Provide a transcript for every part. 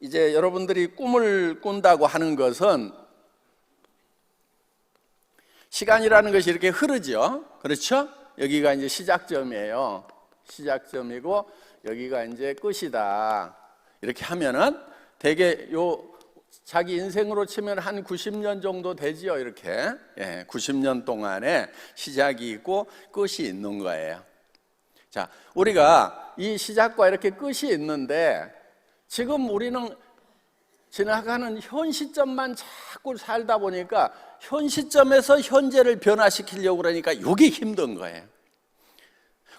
이제 여러분들이 꿈을 꾼다고 하는 것은 시간이라는 것이 이렇게 흐르죠. 그렇죠? 여기가 이제 시작점이에요. 시작점이고 여기가 이제 끝이다. 이렇게 하면은 되게 요 자기 인생으로 치면 한 90년 정도 되지요. 이렇게. 예, 90년 동안에 시작이 있고 끝이 있는 거예요. 자, 우리가 이 시작과 이렇게 끝이 있는데 지금 우리는 지나가는 현 시점만 자꾸 살다 보니까 현 시점에서 현재를 변화시키려고 그러니까 이게 힘든 거예요.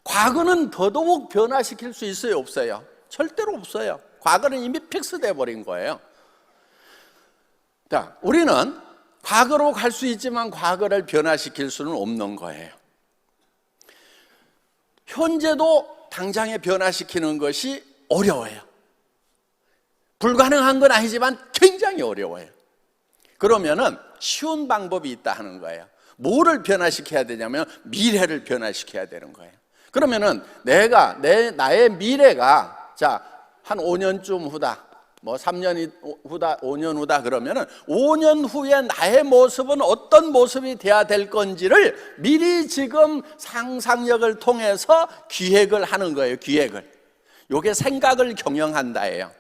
과거는 더더욱 변화시킬 수 있어요, 없어요? 절대로 없어요. 과거는 이미 픽스돼 버린 거예요. 자, 우리는 과거로 갈 수 있지만 과거를 변화시킬 수는 없는 거예요. 현재도 당장에 변화시키는 것이 어려워요. 불가능한 건 아니지만 굉장히 어려워요. 그러면은 쉬운 방법이 있다 하는 거예요. 뭐를 변화시켜야 되냐면 미래를 변화시켜야 되는 거예요. 그러면은 내가 내 나의 미래가 자, 한 5년쯤 후다. 뭐 3년 후다, 5년 후다 그러면은 5년 후에 나의 모습은 어떤 모습이 돼야 될 건지를 미리 지금 상상력을 통해서 기획을 하는 거예요. 기획을. 요게 생각을 경영한다예요.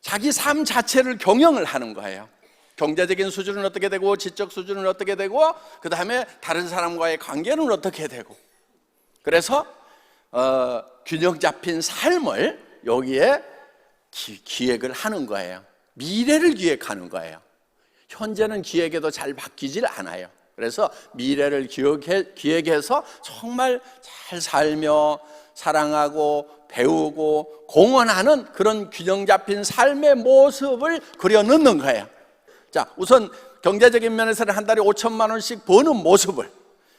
자기 삶 자체를 경영을 하는 거예요. 경제적인 수준은 어떻게 되고 지적 수준은 어떻게 되고 그 다음에 다른 사람과의 관계는 어떻게 되고 그래서 어, 균형 잡힌 삶을 여기에 기, 기획을 하는 거예요. 미래를 기획하는 거예요. 현재는 기획에도 잘 바뀌질 않아요. 그래서 미래를 기획해, 기획해서 정말 잘 살며 사랑하고 배우고 공헌하는 그런 균형 잡힌 삶의 모습을 그려 넣는 거예요. 자, 우선 경제적인 면에서는 한 달에 5천만 원씩 버는 모습을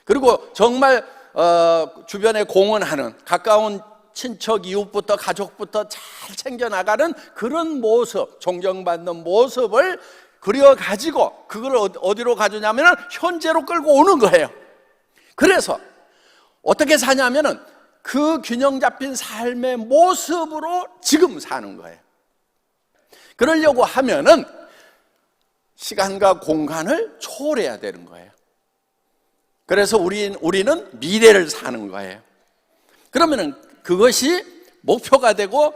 그리고 정말 어, 주변에 공헌하는 가까운 친척 이웃부터 가족부터 잘 챙겨 나가는 그런 모습, 존경받는 모습을 그려 가지고 그걸 어디로 가주냐면은 현재로 끌고 오는 거예요. 그래서 어떻게 사냐면은 그 균형 잡힌 삶의 모습으로 지금 사는 거예요. 그러려고 하면은 시간과 공간을 초월해야 되는 거예요. 그래서 우리, 우리는 미래를 사는 거예요. 그러면은 그것이 목표가 되고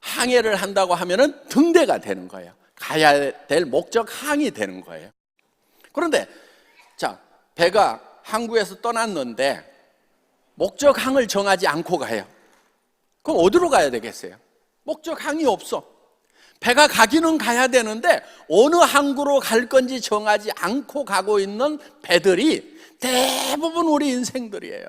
항해를 한다고 하면은 등대가 되는 거예요. 가야 될 목적 항이 되는 거예요. 그런데 자, 배가 항구에서 떠났는데 목적 항을 정하지 않고 가요. 그럼 어디로 가야 되겠어요? 목적 항이 없어. 배가 가기는 가야 되는데 어느 항구로 갈 건지 정하지 않고 가고 있는 배들이 대부분 우리 인생들이에요.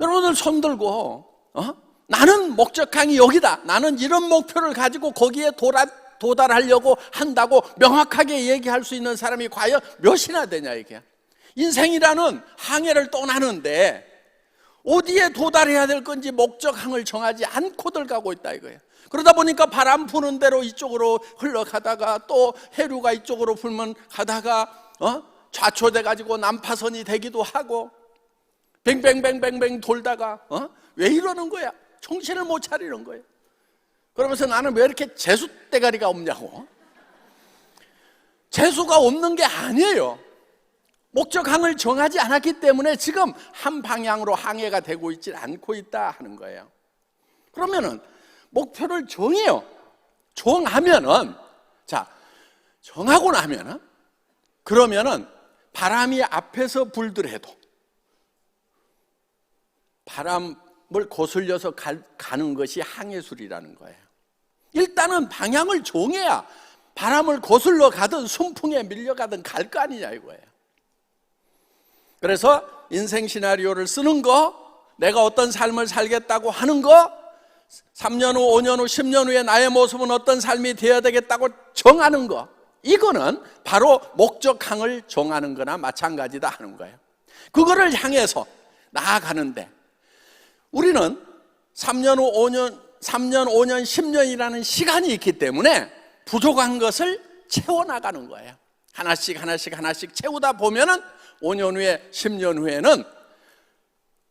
여러분들 손 들고 어? 나는 목적항이 여기다. 나는 이런 목표를 가지고 거기에 도달, 도달하려고 한다고 명확하게 얘기할 수 있는 사람이 과연 몇이나 되냐 이게. 인생이라는 항해를 떠나는데 어디에 도달해야 될 건지 목적항을 정하지 않고들 가고 있다 이거예요. 그러다 보니까 바람 부는 대로 이쪽으로 흘러가다가 또 해류가 이쪽으로 불면 가다가 어? 좌초돼 가지고 난파선이 되기도 하고 뱅뱅뱅뱅뱅 돌다가 어? 왜 이러는 거야? 정신을 못 차리는 거예요. 그러면서 나는 왜 이렇게 재수 대가리가 없냐고. 재수가 없는 게 아니에요. 목적항을 정하지 않았기 때문에 지금 한 방향으로 항해가 되고 있지 않고 있다 하는 거예요. 그러면은 목표를 정해요. 정하면은 자 정하고 나면은 그러면은 바람이 앞에서 불더라도 바람을 거슬려서 가, 가는 것이 항해술이라는 거예요. 일단은 방향을 정해야 바람을 거슬러 가든 순풍에 밀려가든 갈 거 아니냐 이거예요. 그래서 인생 시나리오를 쓰는 거, 내가 어떤 삶을 살겠다고 하는 거, 3년 후, 5년 후, 10년 후에 나의 모습은 어떤 삶이 되어야 되겠다고 정하는 거, 이거는 바로 목적항을 정하는 거나 마찬가지다 하는 거예요. 그거를 향해서 나아가는데, 우리는 3년 후, 5년, 3년, 5년, 10년이라는 시간이 있기 때문에 부족한 것을 채워나가는 거예요. 하나씩, 하나씩, 하나씩 채우다 보면은 5년 후에 10년 후에는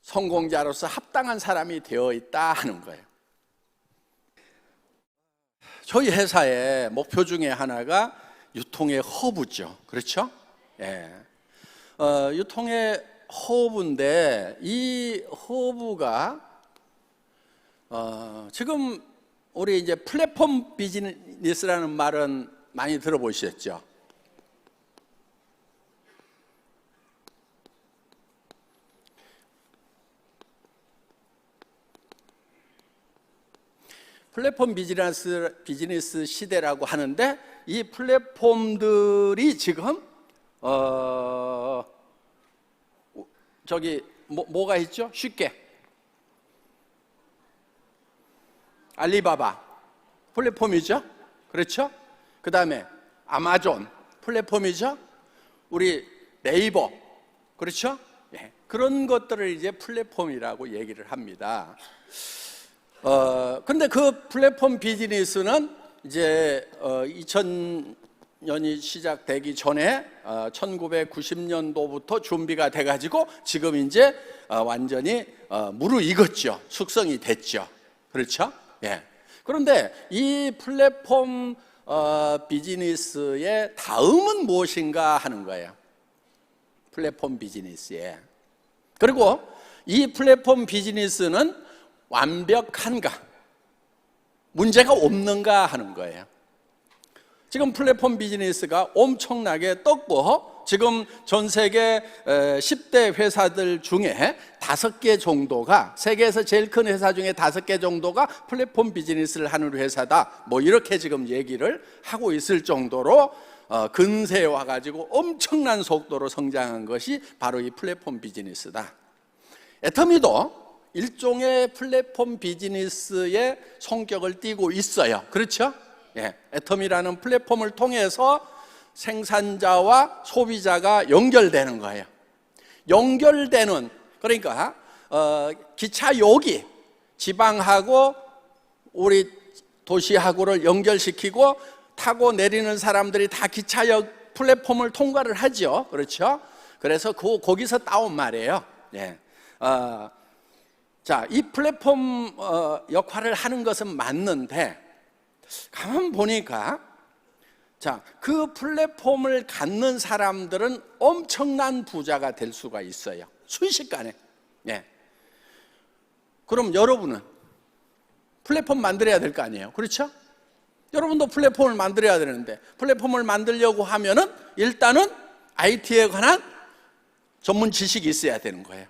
성공자로서 합당한 사람이 되어 있다 하는 거예요. 저희 회사의 목표 중에 하나가 유통의 허브죠. 그렇죠? 예. 어, 유통의 허브인데 이 허브가 어, 지금 우리 이제 플랫폼 비즈니스라는 말은 많이 들어보셨죠? 플랫폼 비즈니스, 비즈니스 시대라고 하는데 이 플랫폼들이 지금 어 저기 뭐, 뭐가 있죠? 쉽게 알리바바 플랫폼이죠. 그렇죠? 그 다음에 아마존 플랫폼이죠. 우리 네이버 그렇죠? 예. 그런 것들을 이제 플랫폼이라고 얘기를 합니다. 어, 근데 그 플랫폼 비즈니스는 이제 어, 2000년이 시작되기 전에 어, 1990년도부터 준비가 돼가지고 지금 이제 어, 완전히 어, 무르익었죠. 숙성이 됐죠. 그렇죠? 예. 그런데 이 플랫폼 어, 비즈니스의 다음은 무엇인가 하는 거예요. 플랫폼 비즈니스에. 그리고 이 플랫폼 비즈니스는 완벽한가? 문제가 없는가 하는 거예요. 지금 플랫폼 비즈니스가 엄청나게 떴고 지금 전 세계 10대 회사들 중에 다섯 개 정도가 세계에서 제일 큰 회사 중에 다섯 개 정도가 플랫폼 비즈니스를 하는 회사다. 뭐 이렇게 지금 얘기를 하고 있을 정도로 어, 근세에 와가지고 엄청난 속도로 성장한 것이 바로 이 플랫폼 비즈니스다. 애터미도 일종의 플랫폼 비즈니스의 성격을 띠고 있어요. 그렇죠? 예. 애텀이라는 플랫폼을 통해서 생산자와 소비자가 연결되는 거예요. 연결되는 그러니까 어, 기차역이 지방하고 우리 도시하고를 연결시키고 타고 내리는 사람들이 다 기차역 플랫폼을 통과를 하죠. 그렇죠? 그래서 그 거기서 따온 말이에요. 예. 어, 자, 이 플랫폼 어, 역할을 하는 것은 맞는데 가만 보니까 자, 그 플랫폼을 갖는 사람들은 엄청난 부자가 될 수가 있어요. 순식간에. 예. 그럼 여러분은 플랫폼 만들어야 될 거 아니에요. 그렇죠? 여러분도 플랫폼을 만들어야 되는데 플랫폼을 만들려고 하면은 일단은 IT에 관한 전문 지식이 있어야 되는 거예요.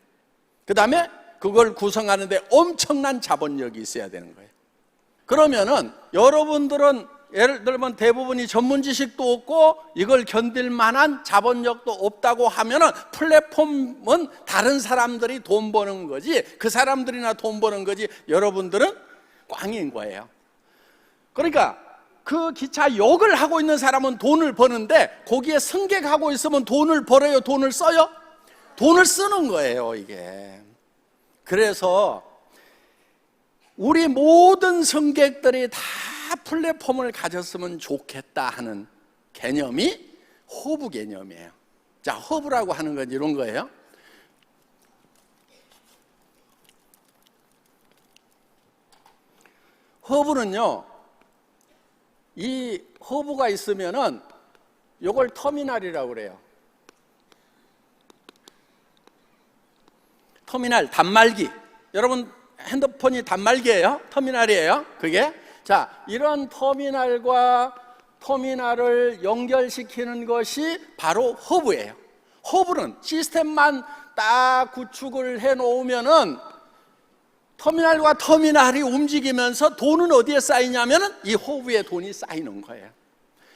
그 다음에 그걸 구성하는데 엄청난 자본력이 있어야 되는 거예요. 그러면은 여러분들은 예를 들면 대부분이 전문 지식도 없고 이걸 견딜 만한 자본력도 없다고 하면은 플랫폼은 다른 사람들이 돈 버는 거지 그 사람들이나 돈 버는 거지 여러분들은 꽝인 거예요. 그러니까 그 기차 역을 하고 있는 사람은 돈을 버는데 거기에 승객하고 있으면 돈을 벌어요, 돈을 써요? 돈을 쓰는 거예요, 이게. 그래서 우리 모든 승객들이 다 플랫폼을 가졌으면 좋겠다 하는 개념이 허브 개념이에요. 자, 허브라고 하는 건 이런 거예요. 허브는요, 이 허브가 있으면은 이걸 터미널이라고 그래요. 터미널, 단말기. 여러분 핸드폰이 단말기예요? 터미널이에요? 그게? 자, 이런 터미널과 터미널을 연결시키는 것이 바로 허브예요. 허브는 시스템만 딱 구축을 해 놓으면은 터미널과 터미널이 움직이면서 돈은 어디에 쌓이냐면은 이 허브에 돈이 쌓이는 거예요.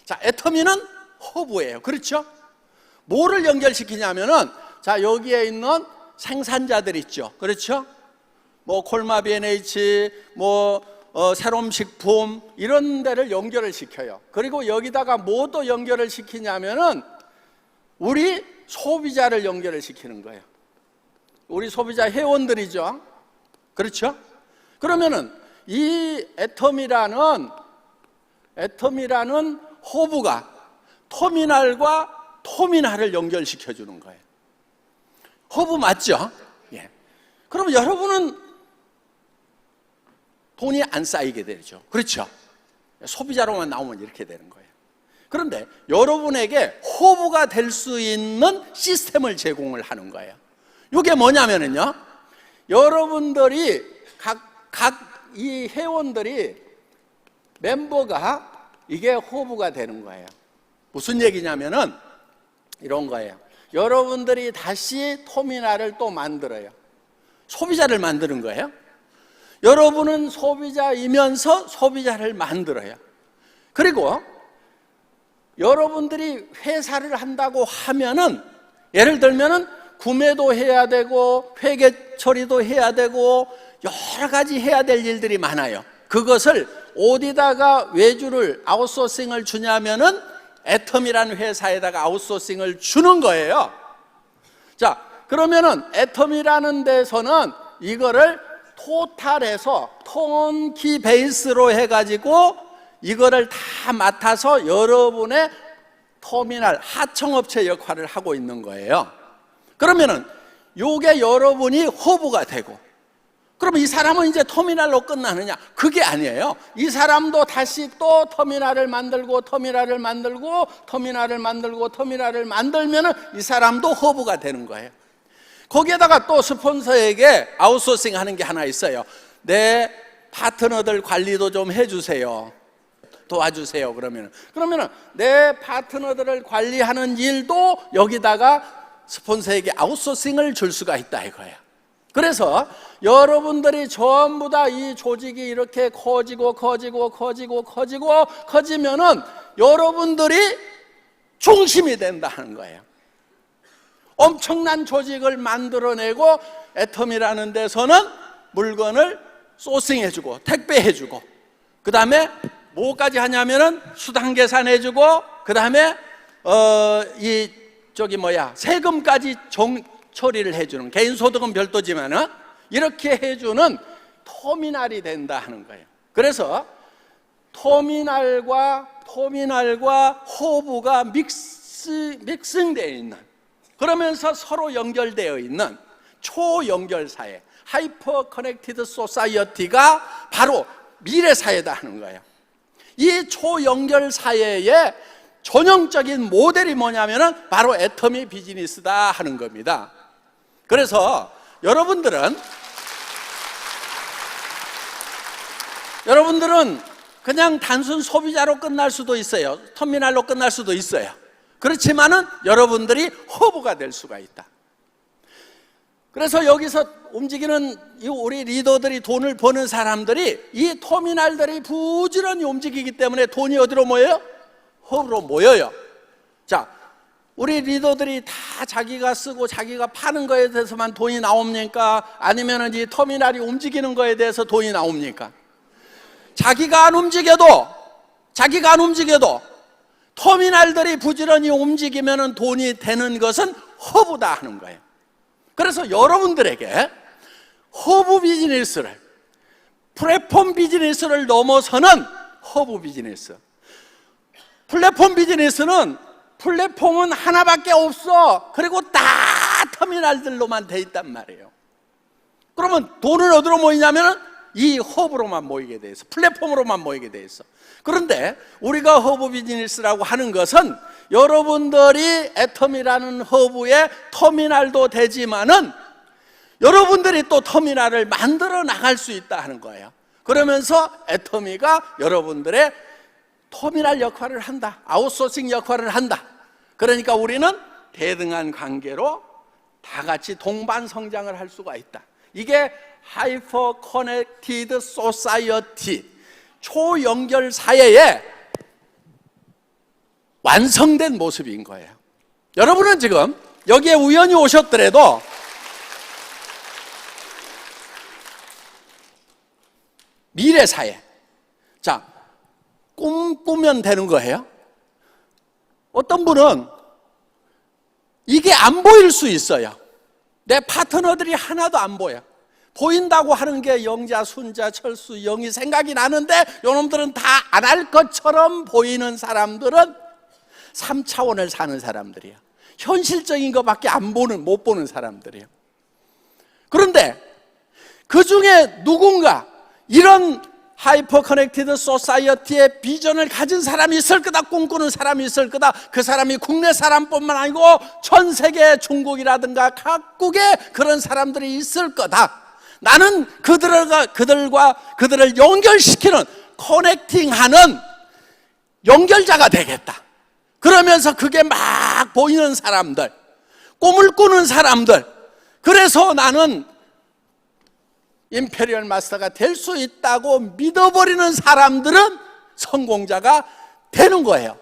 자, 애터미는 허브예요. 그렇죠? 뭐를 연결시키냐면은 자, 여기에 있는 생산자들 있죠. 그렇죠? 뭐 콜마 B&H, 뭐 어, 새로운 식품 이런 데를 연결을 시켜요. 그리고 여기다가 뭐또 연결을 시키냐면은 우리 소비자를 연결을 시키는 거예요. 우리 소비자 회원들이죠. 그렇죠? 그러면은 이 애텀이라는 애텀이라는 호부가 터미널과 터미널을 연결시켜 주는 거예요. 허브 맞죠? 예. 그럼 여러분은 돈이 안 쌓이게 되죠. 그렇죠? 소비자로만 나오면 이렇게 되는 거예요. 그런데 여러분에게 호부가 될 수 있는 시스템을 제공을 하는 거예요. 이게 뭐냐면은요. 여러분들이 각, 각 이 회원들이 멤버가 이게 호부가 되는 거예요. 무슨 얘기냐면은 이런 거예요. 여러분들이 다시 터미널을 또 만들어요. 소비자를 만드는 거예요. 여러분은 소비자이면서 소비자를 만들어요. 그리고 여러분들이 회사를 한다고 하면은 예를 들면은 구매도 해야 되고 회계 처리도 해야 되고 여러 가지 해야 될 일들이 많아요. 그것을 어디다가 외주를 아웃소싱을 주냐면은 애텀이라는 회사에다가 아웃소싱을 주는 거예요. 자, 그러면은 애텀이라는 데서는 이거를 토탈해서 턴키 베이스로 해가지고 이거를 다 맡아서 여러분의 터미널 하청업체 역할을 하고 있는 거예요. 그러면은 요게 여러분이 허브가 되고 그러면 이 사람은 이제 터미널로 끝나느냐? 그게 아니에요. 이 사람도 다시 또 터미널을 만들고 터미널을 만들고 터미널을 만들고 터미널을 만들면은 이 사람도 허브가 되는 거예요. 거기에다가 또 스폰서에게 아웃소싱 하는 게 하나 있어요. 내 파트너들 관리도 좀 해주세요. 도와주세요. 그러면은. 그러면은 내 파트너들을 관리하는 일도 여기다가 스폰서에게 아웃소싱을 줄 수가 있다 이거예요. 그래서 여러분들이 전부 다 이 조직이 이렇게 커지고 커지고 커지고 커지고 커지면은 여러분들이 중심이 된다는 거예요. 엄청난 조직을 만들어내고 애텀이라는 데서는 물건을 소싱해주고 택배해주고 그 다음에 뭐까지 하냐면은 수당 계산해주고 그 다음에 어 이 저기 뭐야 세금까지 정 처리를 해주는 개인 소득은 별도지만은 이렇게 해주는 터미널이 된다 하는 거예요. 그래서 터미널과 터미널과 호부가 믹스 믹싱되어 있는 그러면서 서로 연결되어 있는 초연결 사회 하이퍼 커넥티드 소사이어티가 바로 미래 사회다 하는 거예요. 이 초연결 사회의 전형적인 모델이 뭐냐면은 바로 애터미 비즈니스다 하는 겁니다. 그래서 여러분들은 여러분들은 그냥 단순 소비자로 끝날 수도 있어요. 터미널로 끝날 수도 있어요. 그렇지만은 여러분들이 허브가 될 수가 있다. 그래서 여기서 움직이는 이 우리 리더들이 돈을 버는 사람들이 이 터미널들이 부지런히 움직이기 때문에 돈이 어디로 모여요? 허브로 모여요. 자, 우리 리더들이 다 자기가 쓰고 자기가 파는 거에 대해서만 돈이 나옵니까? 아니면 이 터미널이 움직이는 거에 대해서 돈이 나옵니까? 자기가 안 움직여도 자기가 안 움직여도 터미널들이 부지런히 움직이면 돈이 되는 것은 허브다 하는 거예요. 그래서 여러분들에게 허브 비즈니스를 플랫폼 비즈니스를 넘어서는 허브 비즈니스. 플랫폼 비즈니스는 플랫폼은 하나밖에 없어. 그리고 다 터미널들로만 돼 있단 말이에요. 그러면 돈은 어디로 모이냐면 이 허브로만 모이게 돼 있어. 플랫폼으로만 모이게 돼 있어. 그런데 우리가 허브 비즈니스라고 하는 것은 여러분들이 애텀이라는 허브의 터미널도 되지만은 여러분들이 또 터미널을 만들어 나갈 수 있다 하는 거예요. 그러면서 애터미가 여러분들의 터미널 역할을 한다. 아웃소싱 역할을 한다. 그러니까 우리는 대등한 관계로 다 같이 동반 성장을 할 수가 있다. 이게 하이퍼 커넥티드 소사이어티 초연결 사회의 완성된 모습인 거예요. 여러분은 지금 여기에 우연히 오셨더라도 미래 사회. 자, 꿈꾸면 되는 거예요. 어떤 분은 이게 안 보일 수 있어요. 내 파트너들이 하나도 안 보여. 보인다고 하는 게 영자, 순자, 철수, 영이 생각이 나는데 요놈들은 다 안 할 것처럼 보이는 사람들은 3차원을 사는 사람들이야. 현실적인 것밖에 안 보는, 못 보는 사람들이야. 그런데 그 중에 누군가 이런 하이퍼 커넥티드 소사이어티의 비전을 가진 사람이 있을 거다 꿈꾸는 사람이 있을 거다. 그 사람이 국내 사람뿐만 아니고 전 세계 중국이라든가 각국에 그런 사람들이 있을 거다. 나는 그들과 그들과 그들을 연결시키는 커넥팅하는 연결자가 되겠다. 그러면서 그게 막 보이는 사람들 꿈을 꾸는 사람들. 그래서 나는 임페리얼 마스터가 될 수 있다고 믿어버리는 사람들은 성공자가 되는 거예요.